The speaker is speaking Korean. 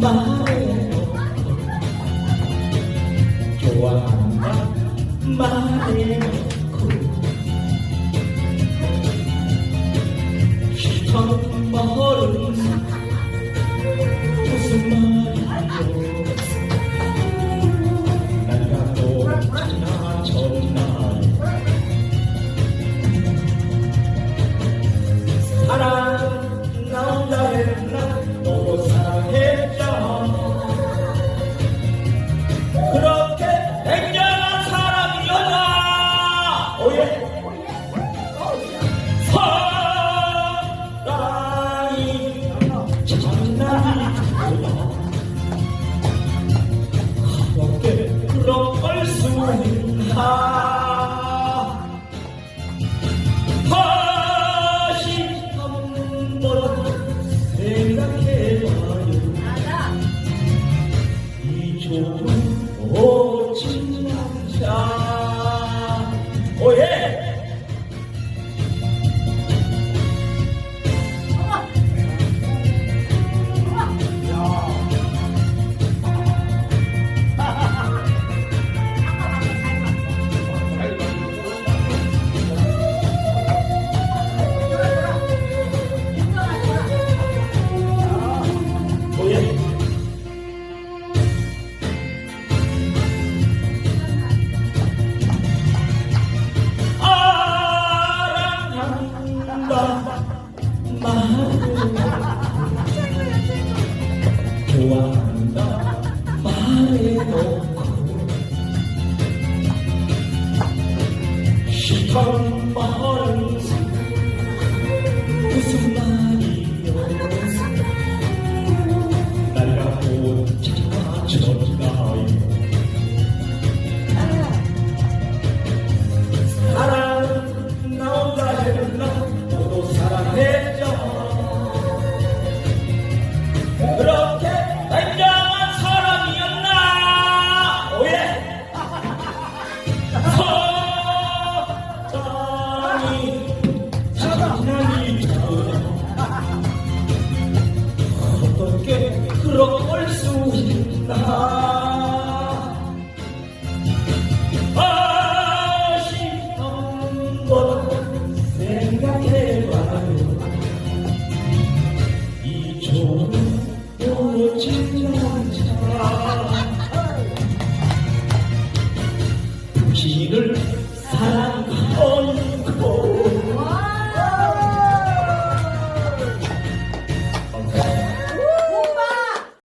말해요 좋아한다 말해요 그. 시선 뭐 Come a heart. 그렇게 수 있나?